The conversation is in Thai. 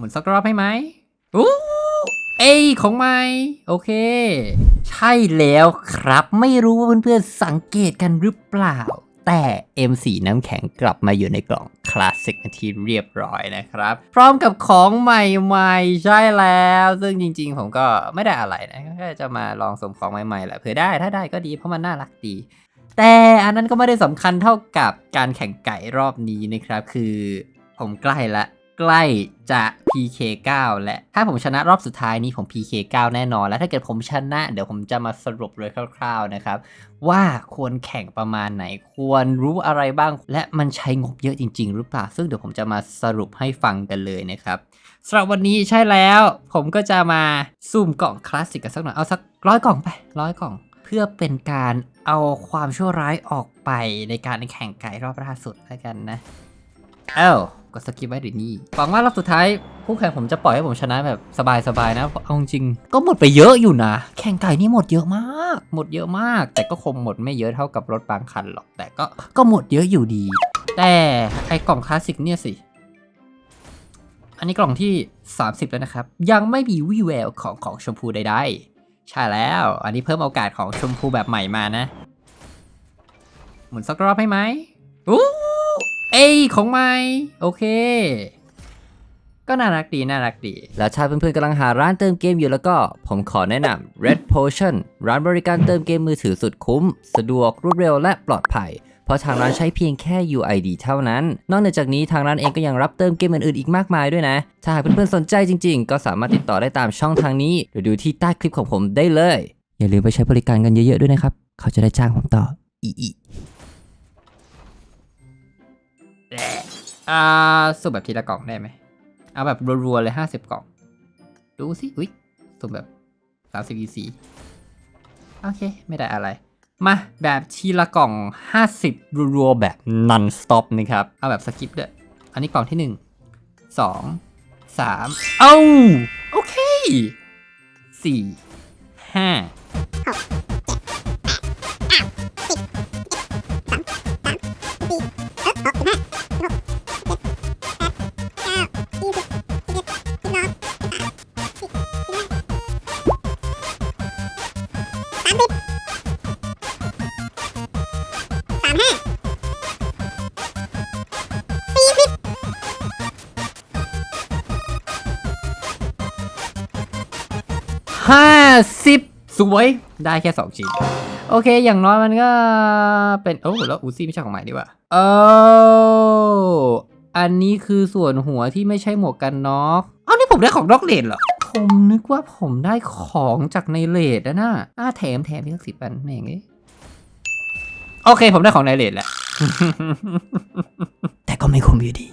หมุนสักรอบให้ไหมอู้เอ้ยของใหม่โอเค ใช่แล้วครับไม่รู้ว่าเพื่อนๆสังเกตกันหรือเปล่า แต่ M4 น้ำแข็งกลับมาอยู่ในกล่องคลาสสิกทีเรียบร้อยนะครับ พร้อมกับของใหม่ๆ ใช่แล้ว ซึ่งจริงๆ ผมก็ไม่ได้อะไรนะแค่จะมาลองสมของใหม่ๆแหละเผื่อได้ถ้าได้ก็ดีเพราะมันน่ารักดีแต่อันนั้นก็ไม่ได้สำคัญเท่ากับการแข่งไก่รอบนี้นะครับ คือผมใกล้ละ ใกล้จะ PK9 และถ้าผมชนะรอบสุดท้ายนี้ผม PK9 แน่นอน แล้วถ้าเกิดผมชนะเดี๋ยวผมจะมาสรุปเลยคร่าวๆนะครับ ว่าควรแข่งประมาณไหน ควรรู้อะไรบ้าง และมันใช้งบเยอะจริง ๆ หรือเปล่า ซึ่งเดี๋ยวผมจะมาสรุปให้ฟังกันเลยนะครับสำหรับวันนี้ใช่แล้ว ผมก็จะมาซูมกล่องคลาสสิกกันสักหน่อยเอาสักร้อยกล่องไปร้อยกล่อง เพื่อเป็นการเอาความชั่วร้ายออกไปในการแข่งไก่รอบล่าสุดแล้วกันนะ อ้ากดสกิปไว้เดี๋ยวนี้หวังว่ารอบสุดท้ายผู้แข่งผมจะปล่อยให้ผมชนะแบบสบายๆนะเพราะเอาจริงก็หมดไปเยอะอยู่นะ แข่งไก่นี่หมดเยอะมาก หมดเยอะมาก แต่ก็คงหมดไม่เยอะเท่ากับรถบางคันหรอก แต่ก็ก็หมดเยอะอยู่ดี แต่ไอกล่องคลาสสิกเนี่ยสิ อันนี้กล่องที่ 30 แล้วนะครับ ยังไม่มีวี่แววของของชมพูใดๆ ใช่แล้ว อันนี้เพิ่มโอกาสของชมพูแบบใหม่มานะ หมุนสักรอบให้ไหมอู้ เอ้ยของใหม่โอเค ก็น่ารักดีน่ารักดี แล้วถ้าเพื่อนๆกำลังหาร้านเติมเกมอยู่แล้วก็ ผมขอแนะนำ Red Potion ร้านบริการเติมเกมมือถือสุดคุ้ม สะดวกรวดเร็วและปลอดภัยเพราะทางร้านใช้เพียงแค่ UID เท่านั้น นอกนจากนี้ทางร้านเองก็ยังรับเติมเกมอื่นๆอีกมากมายด้วยนะ ถ้าหากเพื่อนๆสนใจจริงๆ ก็สามารถติดต่อได้ตามช่องทางนี้ หรือดูที่ใต้คลิปของผมได้เลย อย่าลืมไปใช้บริการกันเยอะๆด้วยนะครับ เขาจะได้จ้างผมต่ออี อีอ่าสุ่มแบบทีละกล่องได้ไหมเอาแบบรัวๆเลยห้าสิบกล่อง ดูสิ อุ๊ยสุ่มแบบสามสิบ EC โอเค ไม่ได้อะไร มาแบบทีละกล่อง50รัวๆแบบ non stop นะครับ เอาแบบสกิปด้วยอันนี้กล่องที่1 2 3เอ้า โอเค4 5 ห้าสิบสวย ได้แค่สองชิ้นโอเค อย่างน้อยมันก็เป็น โอ้ แล้วอูซี่ไม่ใช่ของใหม่ดีว่าเอออันนี้คือส่วนหัวที่ไม่ใช่หมวกกันน็อก เอานี่ผมได้ของนอกเลนเหรอ ผมนึกว่าผมได้ของจากในเลดนะน่ะอ่าแถมแถมพี่สักสิบอันแม่งนี้โอเค ผมได้ของในเลดแล้ว แต่ก็ไม่คุ้มอยู่ดี